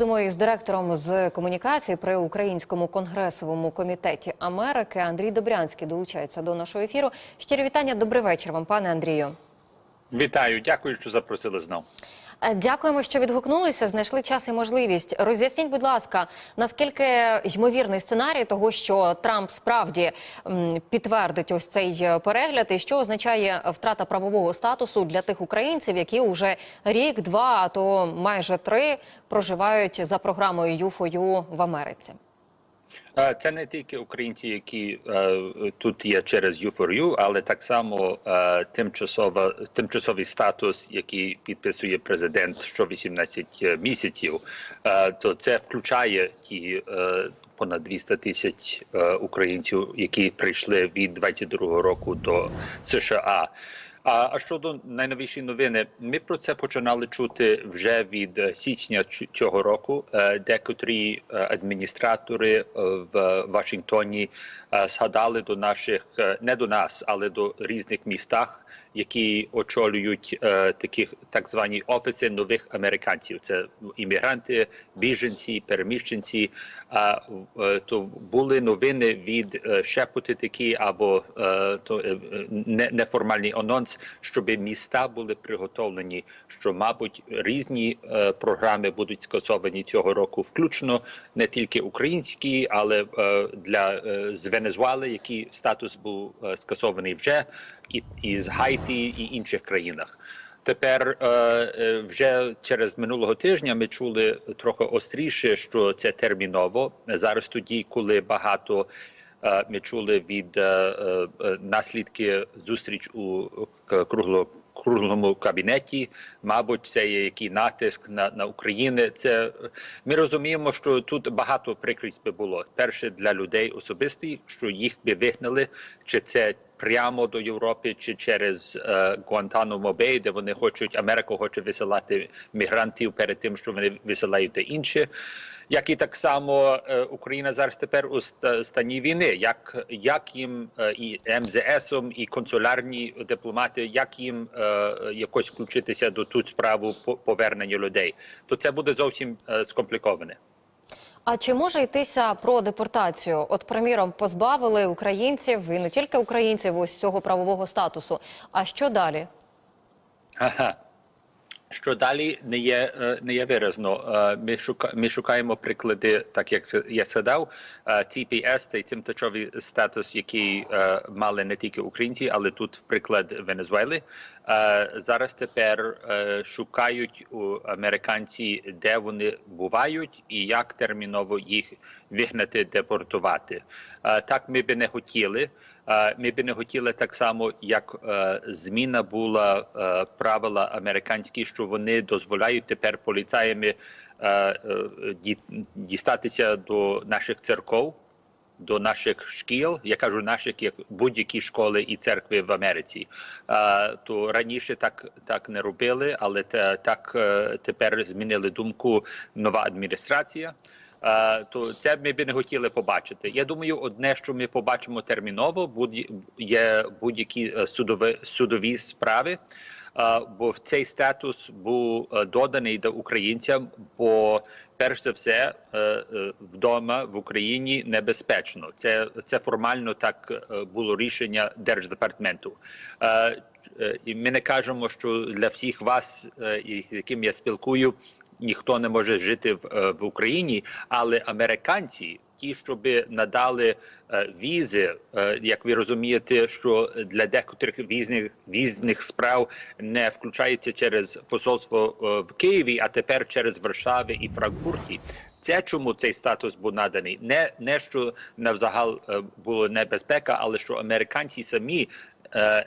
З директором з комунікації при Українському конгресовому комітеті Америки Андрій Добрянський долучається до нашого ефіру. Щирі вітання, добрий вечір вам, пане Андрію. Вітаю, дякую, що запросили знов. Е, Дякуємо, що відгукнулися. Знайшли час і можливість. Роз'ясніть, будь ласка, наскільки ймовірний сценарій того, що Трамп справді підтвердить ось цей е, перегляд, і що означає втрата правового статусу для тих українців, які уже рік, два, а то майже три проживають за програмою ЮФОЮ в Америці. Е, Це не тільки українці, які е, тут є через U4U, але так само е, тимчасова тимчасовий статус, який підписує президент що 18 місяців. Е, то це включає ті е, понад 200 тисяч е, українців, які прийшли від 22 року до США. А, а щодо найновішої новини, ми про це починали чути вже від січня цього року. Е, Декотрі е, адміністратори е, в Вашингтоні згадали до наших не до нас, але до різних містах, які очолюють таких так звані офіси нових американців. Це іммігранти, біженці, переміщенці. А то були новини від шепоти такі або то неформальний анонс, щоб міста були приготовлені, що, мабуть, різні е, програми будуть скасовані цього року, включно не тільки українські, але е, для е, з Венезуели, який статус був е, скасований вже, і, і з Гайті і інших країнах. Тепер е, е, вже через минулого тижня ми чули трохи остріше, що це терміново. Зараз тоді, коли багато ми чули від е, е, е, наслідки зустріч у кругло. Круглому кабінеті, мабуть, це є який натиск на, на Україну. Це е, ми розуміємо, що тут багато прикрість би було. Перше для людей особисті, що їх би вигнали, чи це прямо до Європи, чи через е, Гуантанамо Бей, де вони хочуть Америка хоче висилати мігрантів перед тим, що вони висилають інші. Як і так само е, Україна зараз тепер у стані війни, як, як їм е, і МЗСом, і консулярні дипломати, як їм якось включитися до ту справу по- повернення людей, то це буде зовсім скомпліковане. А чи може йтися про депортацію? От, приміром, позбавили українців і не тільки українців ось цього правового статусу. А що далі? Ага. Що далі не є е, не є виразно. Е, Ми шука ми шукаємо приклади, так як я сказав. е, TPS – це тимчасовий статус, який е, мали не тільки українці, але тут приклад Венезуели. Е, Зараз тепер е, шукають у американці, де вони бувають і як терміново їх вигнати, депортувати. Е, Так ми би не хотіли. Ми би не хотіли так само, як е, зміна була е, правила американські, що вони дозволяють тепер поліцаями е, ді- дістатися до наших церков, до наших шкіл. Я кажу наших як будь-які школи і церкви в Америці. То раніше так, так не робили, але те- так тепер змінили думку нова адміністрація. Е, то це ми б не хотіли побачити. Я думаю, одне, що ми побачимо терміново, будь є будь-які е, судові судові справи. е, Бо в цей статус був доданий до українцям, бо перш за все вдома в Україні небезпечно. Це це формально так було рішення держдепартаменту. Е, І ми не кажемо, що для всіх вас, з яким я спілкую, ніхто не може жити в, е, в Україні, але американці, ті, що би надали е, візи, е, як ви розумієте, що для декотрих візних візних справ не включається через посольство в Києві, а тепер через Варшави і Франкфурті. Це чому цей статус був наданий? Не, не що навзагал було небезпека, але що американці самі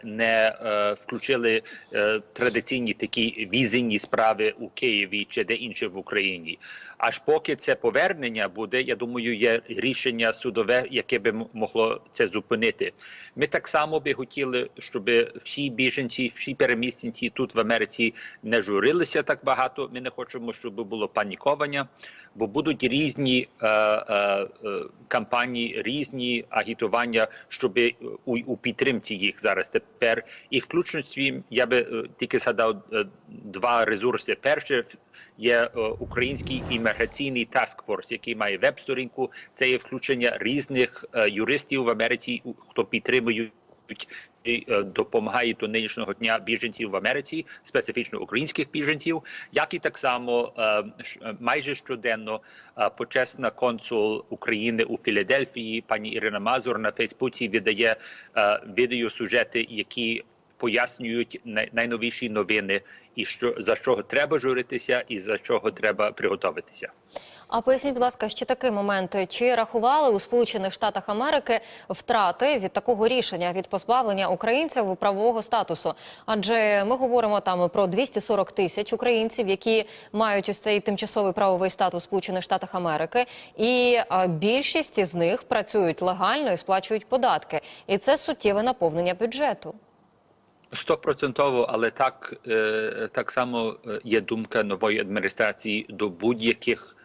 не е, включили е, традиційні такі візинні справи у Києві чи де інше в Україні. Аж поки це повернення буде, я думаю, є рішення судове, яке би могло це зупинити. Ми так само би хотіли, щоб всі біженці, всі переміщенці тут в Америці не журилися так багато. Ми не хочемо, щоб було паніковання. бо будуть різні е, е, е, кампанії, різні агітування, щоб у, у підтримці їх зараз тепер. І включно свій, я би е, тільки згадав е, два ресурси. Перше є е, український імміграційний таскфорс, який має веб-сторінку. Це є включення різних юристів в Америці, хто підтримують допомагає до нинішнього дня біженців в Америці, специфічно українських біженців, як і так само е, е, майже щоденно е, почесна консул України у Філадельфії, пані Ірина Мазур на Фейсбуці видає е, відеосюжети, які пояснюють найновіші новини, і що за що треба журитися, і за чого треба приготуватися. А поясніть, будь ласка, ще такий момент: чи рахували у Сполучених Штатах Америки втрати від такого рішення від позбавлення українців правового статусу? Адже ми говоримо там про 240 тисяч українців, які мають ось цей тимчасовий правовий статус Сполучених Штатах Америки, і більшість із них працюють легально і сплачують податки, і це суттєве наповнення бюджету. Стопроцентово, але так, е, так само е, є думка нової адміністрації до будь-яких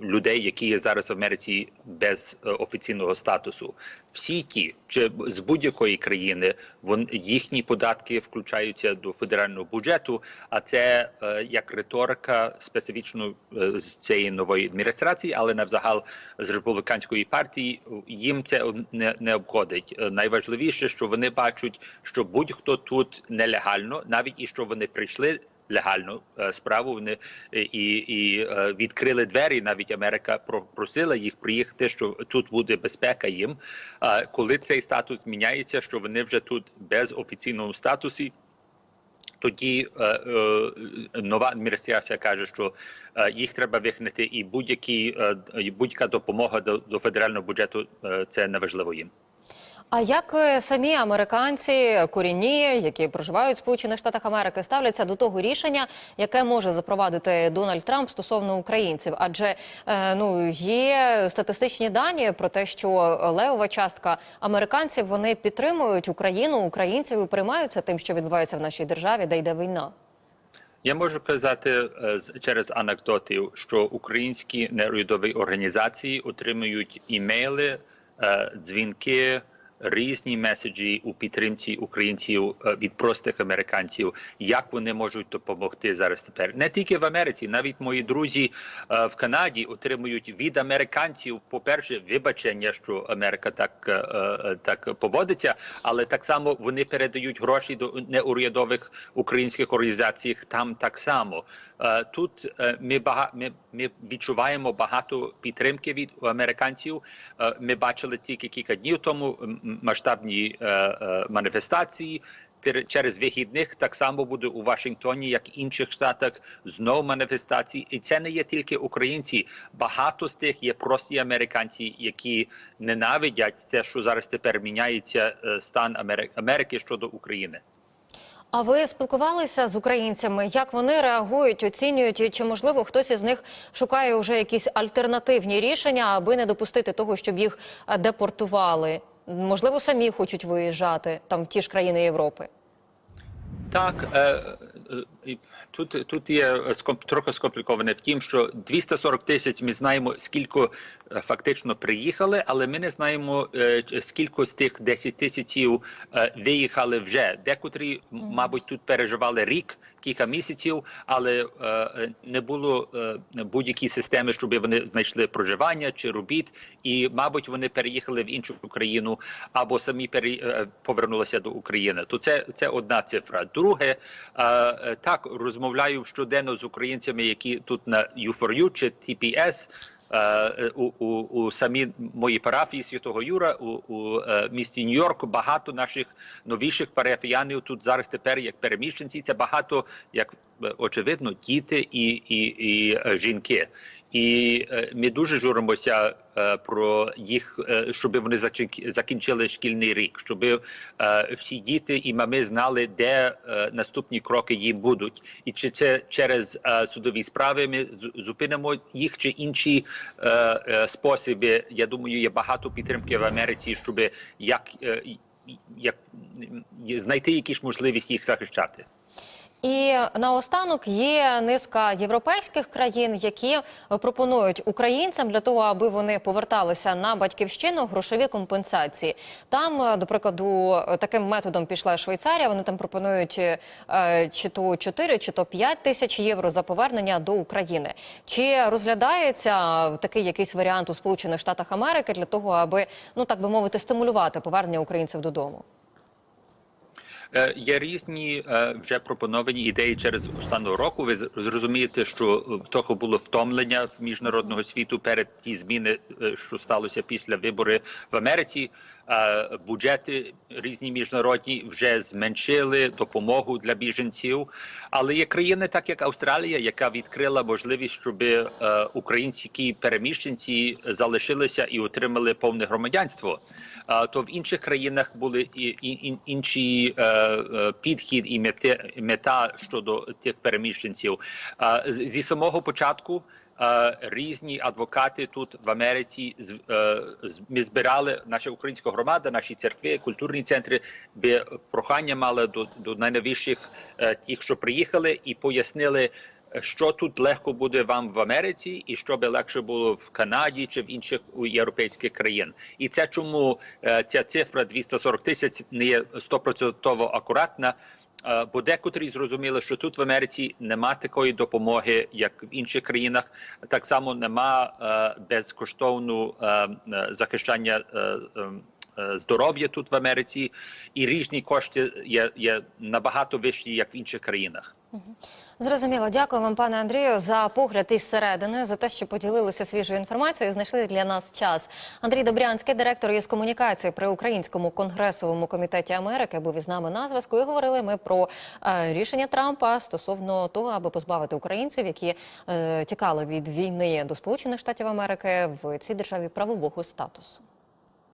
людей, які є зараз в Америці без е, офіційного статусу. Всі ті, чи з будь-якої країни, вон їхні податки включаються до федерального бюджету. А це е, як риторика специфічно е, з цієї нової адміністрації, але навзагал з республіканської партії їм це не, не обходить. Е, Найважливіше, що вони бачать, що будь-хто тут нелегально, навіть і що вони прийшли. Легальну е, справу вони е, і, і е, відкрили двері. Навіть Америка про- просила їх приїхати, що тут буде безпека їм. А коли цей статус міняється, що вони вже тут без офіційного статусу, тоді е, е, нова адміністрація каже, що е, їх треба вигнати, і будь-які е, будь-яка допомога до, до федерального бюджету е, це неважливо їм. А як е, самі американці корінні, які проживають в Сполучених Штатах Америки, ставляться до того рішення, яке може запровадити Дональд Трамп стосовно українців? Адже е, ну є статистичні дані про те, що левова частка американців вони підтримують Україну, українців і приймаються тим, що відбувається в нашій державі, де йде війна. Я можу казати е, через анекдотів, що українські неурядові організації отримують імейли, дзвінки. Різні меседжі у підтримці українців е, від простих американців, як вони можуть допомогти зараз тепер не тільки в Америці, навіть мої друзі е, в Канаді отримують від американців, по-перше, вибачення, що Америка так, е, так поводиться, але так само вони передають гроші до неурядових українських організацій там так само. Е, Тут е, ми бага ми, ми відчуваємо багато підтримки від американців. Е, Ми бачили тільки кілька днів тому масштабні маніфестації. Через вихідних так само буде у Вашингтоні, як інших штатах, знов маніфестації. І це не є тільки українці. Багато з тих є прості американці, які ненавидять це, що зараз тепер міняється стан Амери- Америки щодо України. А ви спілкувалися з українцями? Як вони реагують, оцінюють? Чи можливо хтось із них шукає вже якісь альтернативні рішення, аби не допустити того, щоб їх е, депортували? Можливо, самі хочуть виїжджати там в ті ж країни Європи. Так, е, е, тут, тут є ском- трохи скомпліковане в тім, що 240 тисяч ми знаємо, скільки е, фактично приїхали, але ми не знаємо, е, скільки з тих 10 тисячів е, виїхали вже. Декотрі, мабуть, тут переживали рік, кілька місяців, але не було будь-якої системи, щоб вони знайшли проживання чи робіт, і, мабуть, вони переїхали в іншу країну або самі пере, повернулися до України. То це, це одна цифра. Друге, так розмовляю щоденно з українцями, які тут на U4U чи TPS, е, у, у, у самій моїй парафії Святого Юра у, у е, місті Нью-Йорку багато наших новіших парафіянів тут зараз тепер як переміщенці. Це багато, як е, очевидно, діти і, і, і жінки. І ми дуже журимося про їх, е, щоб вони закінчили шкільний рік, щоб е, всі діти і мами знали, де е, наступні кроки їм будуть, і чи це через е, судові справи ми зупинимо їх чи інші е, е, способи. Я думаю, є багато підтримки в Америці, щоб як, е, як знайти якісь можливість їх захищати. І наостанок є низка європейських країн, які пропонують українцям для того, аби вони поверталися на батьківщину грошові компенсації. Там, е, до прикладу, таким методом пішла Швейцарія. Вони там пропонують е, чи то 4, чи то 5 тисяч євро за повернення до України. Чи розглядається такий якийсь варіант у Сполучених Штатах Америки для того, аби ну так би мовити, стимулювати повернення українців додому? Е, Є різні е, вже пропоновані ідеї через останнього року. Ви зрозумієте, що е, того було втомлення в міжнародного світу перед ті зміни, що сталося після вибори в Америці. Бюджети різні міжнародні вже зменшили допомогу для біженців. Але є країни, так як Австралія, яка відкрила можливість, щоб е, українські переміщенці залишилися і отримали повне громадянство. То в інших країнах були і, інші е, е, підхід і мета щодо тих переміщенців. Зі самого початку. Різні адвокати тут в Америці е, ми збирали наша українська громада, наші церкви, культурні центри, де прохання мали до, до найновіших е, тих, що приїхали, і пояснили, що тут легко буде вам в Америці, і що би легше було в Канаді чи в інших європейських країн. І це чому е, ця цифра 240 тисяч не є стопроцентово акуратна. Е, Бо декотрі зрозуміли, що тут в Америці нема такої допомоги, як в інших країнах. Так само нема е, безкоштовну е, захищання здоров'я тут в Америці, і різні кошти є, є набагато вищі, як в інших країнах. Зрозуміло, дякую вам, пане Андрію, за погляд із середини, за те, що поділилися свіжою інформацією. Знайшли для нас час. Андрій Добрянський, директор із комунікації при Українському конгресовому комітеті Америки, був із нами на зв'язку. І говорили ми про е, рішення Трампа стосовно того, аби позбавити українців, які е, тікали від війни до Сполучених Штатів Америки в цій державі правового статусу.